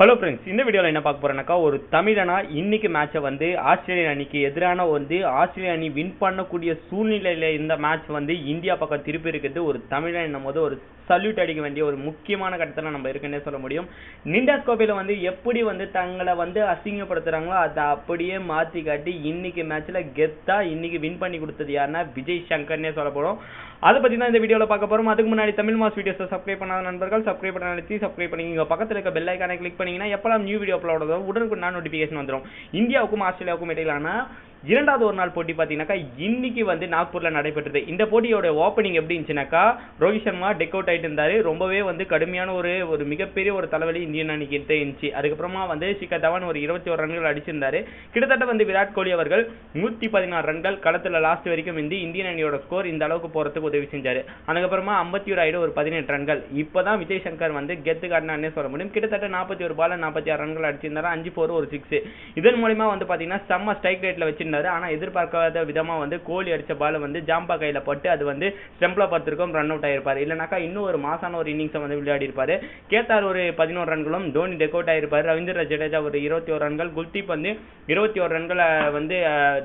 Hello friends இந்த வீடியோவில் என்ன பார்க்க போறேன்னாக்கா ஒரு தமிழனா இன்னைக்கு மேட்சை வந்து ஆஸ்திரேலியா அணிக்கு எதிரான வந்து ஆஸ்திரேலியா அணி வின் பண்ணக்கூடிய சூழ்நிலையில இந்த மேட்ச் வந்து இந்தியா பக்கம் திருப்பி இருக்கிறது ஒரு தமிழன் என்னும் போது ஒரு சல்யூட் அடிக்க வேண்டிய ஒரு முக்கியமான கட்டத்தில் நம்ம இருக்குன்னே சொல்ல முடியும். நிண்டாஸ் கோப்பையில் வந்து எப்படி வந்து தங்களை வந்து அசிங்கப்படுத்துறாங்களோ அதை அப்படியே மாற்றி காட்டி இன்னைக்கு மேட்ச்சில் கெத்தாக இன்னைக்கு வின் பண்ணி கொடுத்தது யாருன்னா விஜய் சங்கர்னே சொல்ல போகிறோம் அதை பற்றி தான் இந்த வீடியோவில் பார்க்க போகிறோம் அதுக்கு முன்னாடி தமிழ் மாஸ் வீடியோஸை சப்ஸ்கிரைப் பண்ணாத நண்பர்கள் சப்ஸ்கிரைப் பண்ண நினைச்சு சப்ஸ்கிரைப் பண்ணிங்க பக்கத்தில் இருக்க பெல் ஐக்கானை கிளிக் பண்ணிங்கன்னா எப்போலாம் நியூ வீடியோ அப்லோட் ஆகுதோ உடனுக்குடன் நோட்டிஃபிகேஷன் வந்துடும் இந்தியாவுக்கும் ஆஸ்திரேலியாவுக்கும் இடையிலான இரண்டாவது ஒரு நாள் போட்டி பார்த்தீங்கன்னாக்கா இன்னைக்கு வந்து நாக்பூர்ல நடைபெற்றது. இந்த போட்டியோட ஓப்பனிங் எப்படி இருந்துச்சுனாக்கா ரோஹித் சர்மா டெக் அவுட் ஆயிட்டு இருந்தாரு. ரொம்பவே வந்து கடுமையான ஒரு ஒரு மிகப்பெரிய ஒரு தலைவலி இந்தியன் அணிக்கு இருந்துச்சு. அதுக்கப்புறமா வந்து சிக்கர் தவான் ஒரு இருபத்தி ஒரு ரன்கள் அடிச்சிருந்தாரு. கிட்டத்தட்ட வந்து விராட் கோலி அவர்கள் நூத்தி பதினாறு ரன்கள் களத்துல லாஸ்ட் வரைக்கும் வந்து இந்தியன் அணியோட ஸ்கோர் இந்த அளவுக்கு போறதுக்கு உதவி செஞ்சாரு. அதுக்கப்புறமா ஐம்பத்தி ஒரு ஆயிடு ஒரு பதினெட்டு ரன்கள். இப்பதான் விஜய் சங்கர் வந்து கெத்து காட்டினானே சொல்ல முடியும். கிட்டத்தட்ட நாற்பத்தி ஒரு பால் நாற்பத்தி ஆறு ரன்கள் அடிச்சிருந்தாரு. அஞ்சு ஃபோர் ஒரு சிக்ஸ் இதன் மூலியமா வந்து பாத்தீங்கன்னா செம்ம ஸ்ட்ரைக் ரேட்ல வச்சிருந்தாரு. ஆனா எதிர்பார்க்காத விதமா வந்து கோலி அடிச்ச பால் வந்து ஜாம்பா கையில பட்டு அது வந்து ஸ்டெம்ப்ல பார்த்திருக்கும் ரன் அவுட் ஆயிருப்பாரு. இல்லைனாக்கா இன்னும் ஒரு மாசான ஒரு இன்னிங்ஸை வந்து விளையாடி இருப்பாரு கேத்தார் ஒரு பதினோரு ரன்களும் தோனி டெக் அவுட் ஆயிருப்பாரு. ரவீந்திர ஜடேஜா ஒரு இருபத்தி ஒரு ரன்கள் குல்தீப் வந்து இருபத்தி ஒரு ரன்களை வந்து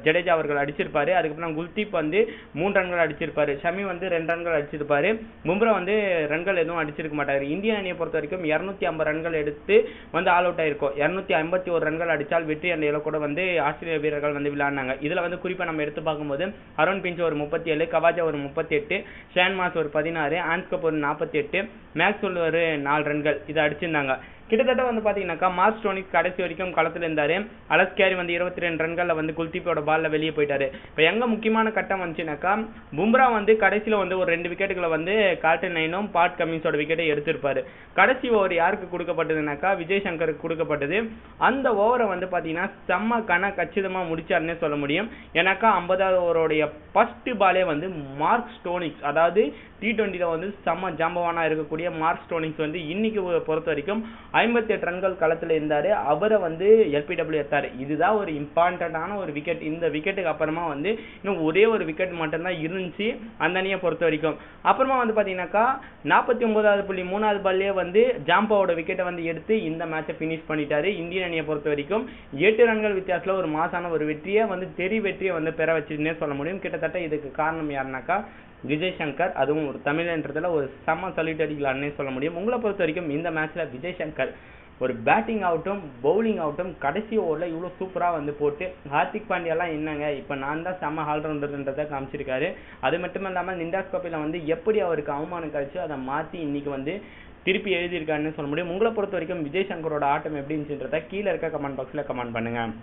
ஜடேஜா அவர்கள் அடிச்சிருப்பாரு. அதுக்கப்புறம் குல்தீப் வந்து மூணு ரன்கள் அடிச்சிருப்பாரு. ஷமி வந்து ரெண்டு ரன்கள் அடிச்சிருப்பாரு. மும்ரா வந்து ரன்கள் எதுவும் அடிச்சிருக்க மாட்டாரு. இந்திய அணியை பொறுத்த வரைக்கும் இருநூத்தி ஐம்பது ரன்கள் எடுத்து வந்து ஆல் அவுட் ஆயிருக்கும் இரநூத்தி ஐம்பத்தி ஒரு ரன்கள் அடித்தால் வெற்றி அந்த இலக்கோட வந்து ஆஸ்திரேலிய வீரர்கள் வந்து விளையாடினாங்க. இதுல வந்து குறிப்பா நம்ம எடுத்து பார்க்கும்போது அருண் பிஞ்ச் ஒரு முப்பத்தி ஏழு கவாஜா ஒரு முப்பத்தி எட்டு ஷேன் மாஸ் ஒரு பதினாறு ஆன்ஸ்கப் ஒரு நாற்பத்தி எட்டு மேக்ஸ் ஒரு நாலு ரன்கள். இதை அடிச்சிருந்தாங்க. கிட்டத்தட்ட வந்து பார்த்தீங்கன்னாக்கா மார்க் ஸ்டோனிக் கடைசி வரைக்கும் களத்தில் இருந்தார். அலஸ் கேரி வந்து இருபத்தி ரெண்டு ரன்களில் வந்து குல்தீப்போட பாலில் வெளியே போயிட்டார். இப்போ எங்கே முக்கியமான கட்டம் வந்துச்சுனாக்கா பும்ரா வந்து கடைசியில் வந்து ஒரு ரெண்டு விக்கெட்டுகளை வந்து கால்டன் நைனும் பாட் கமின்ஸோட விக்கெட்டை எடுத்திருப்பார். கடைசி ஓவர் யாருக்கு கொடுக்கப்பட்டதுனாக்கா விஜய் சங்கருக்கு கொடுக்கப்பட்டது. அந்த ஓவரை வந்து பார்த்தீங்கன்னா செம்ம கன கச்சிதமாக முடிச்சாருன்னே சொல்ல முடியும். ஏன்னாக்கா ஐம்பதாவது ஓவருடைய ஃபஸ்ட்டு பாலே வந்து மார்க் ஸ்டோனிக்ஸ் அதாவது டி ட்வெண்ட்டியில் வந்து செம்ம ஜாம்பவானாக இருக்கக்கூடிய மார்க் ஸ்டோனிங்ஸ் வந்து இன்னைக்கு பொறுத்த வரைக்கும் ஐம்பத்தி எட்டு ரன்கள் களத்தில் இருந்தார். அவரை வந்து எல்பிடபிள்யூ எத்தார் இதுதான் ஒரு இம்பார்ட்டண்ட்டான ஒரு விக்கெட். இந்த விக்கெட்டுக்கு அப்புறமா வந்து இன்னும் ஒரே ஒரு விக்கெட் மட்டும்தான் இருந்துச்சு அந்த அணியை பொறுத்த வரைக்கும். அப்புறமா வந்து பார்த்தீங்கன்னாக்கா நாற்பத்தி ஒன்பதாவது புள்ளி மூணாவது பால்லே வந்து ஜாம்பாவோட விக்கெட்டை வந்து எடுத்து இந்த மேட்சை ஃபினிஷ் பண்ணிட்டாரு. இந்தியன் அணியை பொறுத்த வரைக்கும் எட்டு ரன்கள் வித்தியாசத்தில் ஒரு மாசான ஒரு வெற்றியை வந்து தெரி வெற்றியை வந்து பெற வச்சுன்னே சொல்ல முடியும். கிட்டத்தட்ட இதுக்கு காரணம் யாருனாக்கா விஜய் சங்கர் அதுவும் ஒரு தமிழ்ன்றதுல ஒரு செம்ம சல்யூட் அடிக்கலாம்னே சொல்ல முடியும். உங்களை பொறுத்த வரைக்கும் இந்த மேட்ச்ல விஜய் சங்கர் ஒரு பேட்டிங் ஆகட்டும் பவுலிங் ஆகட்டும் கடைசி ஓவரில் இவ்வளோ சூப்பராக வந்து போட்டு ஹார்திக் பாண்டியாலாம் என்னங்க இப்போ நான் தான் செம்ம ஆல்ரவுண்டர்ன்றதை காமிச்சிருக்காரு. அது மட்டும் இல்லாமல் நிண்டாஸ் கோப்பையில் வந்து எப்படி அவருக்கு அவமானம் கழிச்சோ அதை மாற்றி இன்னைக்கு வந்து திருப்பி எழுதியிருக்காருன்னு சொல்ல முடியும். உங்களை பொறுத்த வரைக்கும் விஜய் சங்கரோட ஆட்டம் எப்படி இருந்துச்சுன்றதை கீழே இருக்க கமெண்ட் பாக்ஸில் கமெண்ட் பண்ணுங்கள்